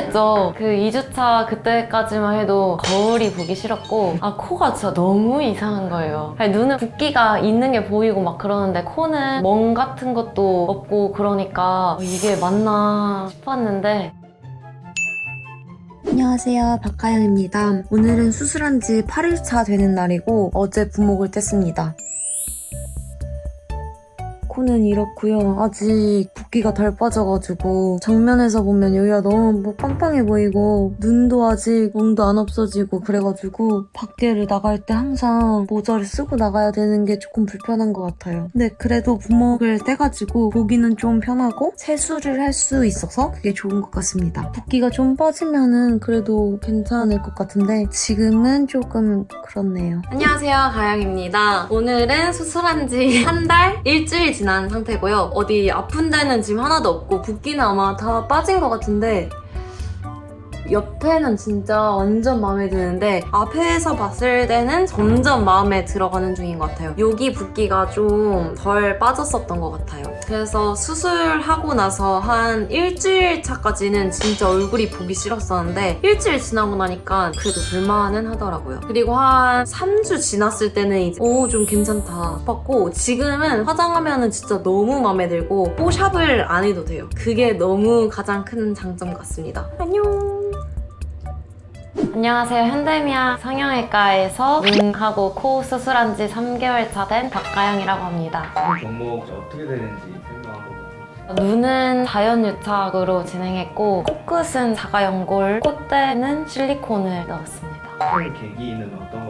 후회했죠. 그 2주차 그때까지만 해도 거울이 보기 싫었고, 아, 코가 진짜 너무 이상한 거예요. 아니, 눈은 붓기가 있는 게 보이고 막 그러는데, 코는 멍 같은 것도 없고 그러니까, 이게 맞나 싶었는데, 안녕하세요. 박가영입니다. 오늘은 수술한 지 8일차 되는 날이고 어제 부목을 뗐습니다. 코는 이렇고요. 아직 붓기가 덜 빠져가지고 정면에서 보면 여기가 너무 뭐 빵빵해 보이고 눈도 아직 멍도 안 없어지고 그래가지고 밖에를 나갈 때 항상 모자를 쓰고 나가야 되는 게 조금 불편한 것 같아요. 근데 그래도 부목을 떼가지고 보기는 좀 편하고 세수를 할 수 있어서 그게 좋은 것 같습니다. 붓기가 좀 빠지면은 그래도 괜찮을 것 같은데 지금은 조금 그렇네요. 안녕하세요. 가영입니다. 오늘은 수술한 지 한 달, 일주일 지난 상태고요. 어디 아픈 데는 지금 하나도 없고 붓기는 아마 다 빠진 것 같은데 옆에는 진짜 완전 마음에 드는데 앞에서 봤을 때는 점점 마음에 들어가는 중인 것 같아요. 여기 붓기가 좀 덜 빠졌었던 것 같아요. 그래서 수술하고 나서 한 일주일 차까지는 진짜 얼굴이 보기 싫었었는데 일주일 지나고 나니까 그래도 볼만은 하더라고요. 그리고 한 3주 지났을 때는 이제 오 좀 괜찮다 싶었고 지금은 화장하면은 진짜 너무 마음에 들고 뽀샵을 안 해도 돼요. 그게 너무 가장 큰 장점 같습니다. 안녕. 안녕하세요. 현대미아 성형외과에서 눈하고 코 수술한 지 3개월 차 된 박가영이라고 합니다. 종목 어떻게 되는지 설명하고. 눈은 자연 유착으로 진행했고 코끝은 자가연골, 콧대는 실리콘을 넣었습니다. 수술 계기는 어떤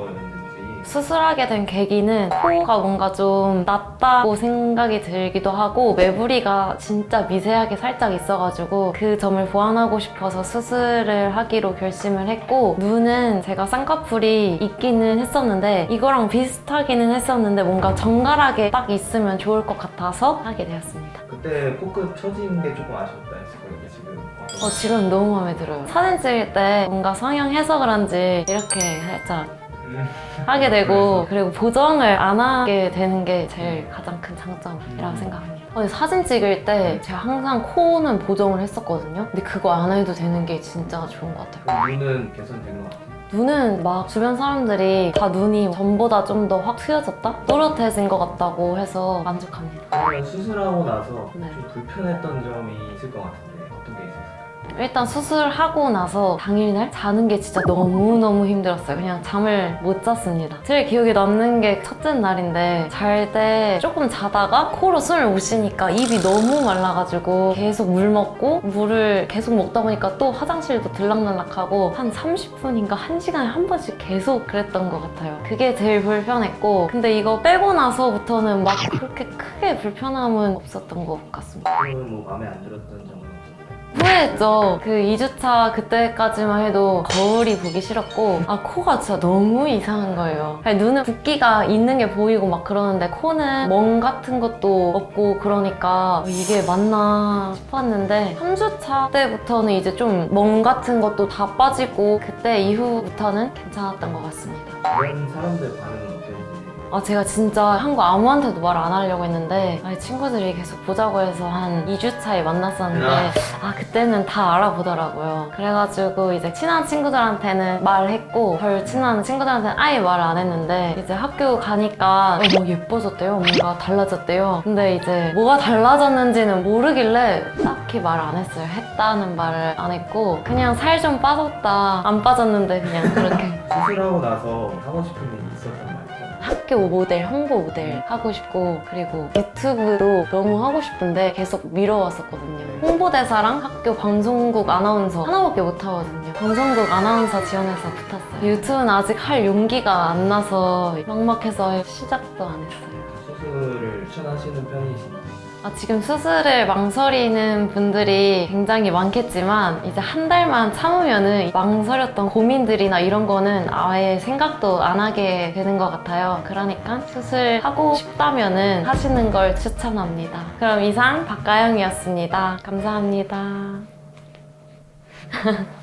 수술하게 된 계기는 코가 뭔가 좀 낮다고 생각이 들기도 하고 매부리가 진짜 미세하게 살짝 있어가지고 그 점을 보완하고 싶어서 수술을 하기로 결심을 했고 눈은 제가 쌍꺼풀이 있기는 했었는데 이거랑 비슷하기는 했었는데 뭔가 정갈하게 딱 있으면 좋을 것 같아서 하게 되었습니다. 그때 코끝 처진 게 조금 아쉽다 했을 거예요. 지금 어, 지금 너무 마음에 들어요. 사진 찍을 때 뭔가 성형 해서 그런지 이렇게 살짝 음, 하게 되고 그리고 보정을 안 하게 되는 게 제일 가장 큰 장점이라고 음. 생각합니다. 어, 사진 찍을 때 제가 항상 코는 보정을 했었거든요. 근데 그거 안 해도 되는 게 진짜 좋은 것 같아요. 눈은 개선된 것 같아요. 눈은 막 주변 사람들이 다 눈이 전보다 좀 더 확 트여졌다? 또렷해진 것 같다고 해서 만족합니다. 그러면 수술하고 나서 네. 좀 불편했던 점이 있을 것 있었을까요? 일단 수술하고 나서 당일날 자는 게 진짜 너무너무 힘들었어요. 그냥 잠을 못 잤습니다. 제일 기억에 남는 게 첫째 날인데 잘 때 조금 자다가 코로 숨을 못 쉬니까 입이 너무 말라가지고 계속 물 먹고 물을 계속 먹다 보니까 또 화장실도 들락날락하고 한 30분인가 1시간에 한 번씩 계속 그랬던 것 같아요. 그게 제일 불편했고 근데 이거 빼고 나서부터는 막 그렇게 크게 불편함은 없었던 것 같습니다. 뭐 마음에 안 들었던 없었나요? 후회했죠. 그 2주차 그때까지만 해도 거울이 보기 싫었고, 아, 코가 진짜 너무 이상한 거예요. 아니, 눈은 붓기가 있는 게 보이고 막 그러는데, 코는 멍 같은 것도 없고 그러니까 이게 맞나 싶었는데, 3주차 때부터는 이제 좀 멍 같은 것도 다 빠지고, 그때 이후부터는 괜찮았던 것 같습니다. 다른 사람들 반응은 어땠는지 아, 제가 진짜 한 거 아무한테도 말 안 하려고 했는데, 아니, 친구들이 계속 보자고 해서 한 2주 차에 만났었는데, 아, 그때는 다 알아보더라고요. 그래가지고 이제 친한 친구들한테는 말했고, 덜 친한 친구들한테는 아예 말 안 했는데, 이제 학교 가니까 어, 뭐 예뻐졌대요. 뭔가 달라졌대요. 근데 이제 뭐가 달라졌는지는 모르길래 딱 히 말 안 했어요. 했다는 말을 안 했고, 그냥 살 좀 빠졌다. 안 빠졌는데 그냥 그렇게. 수술하고 나서 하고 싶은 일이 있었단 말이죠. 학교 모델, 홍보 모델 하고 싶고 그리고 유튜브도 너무 하고 싶은데 계속 미뤄왔었거든요. 홍보대사랑 학교 방송국 아나운서 하나밖에 못 하거든요. 방송국 아나운서 지원해서 붙었어요. 유튜브는 아직 할 용기가 안 나서 막막해서 시작도 안 했어요. 수술을 추천하시는 편이신가요? 아, 지금 수술을 망설이는 분들이 굉장히 많겠지만 이제 한 달만 참으면은 망설였던 고민들이나 이런 거는 아예 생각도 안 하게 되는 것 같아요. 그러니까 수술하고 싶다면은 하시는 걸 추천합니다. 그럼 이상 박가영이었습니다. 감사합니다.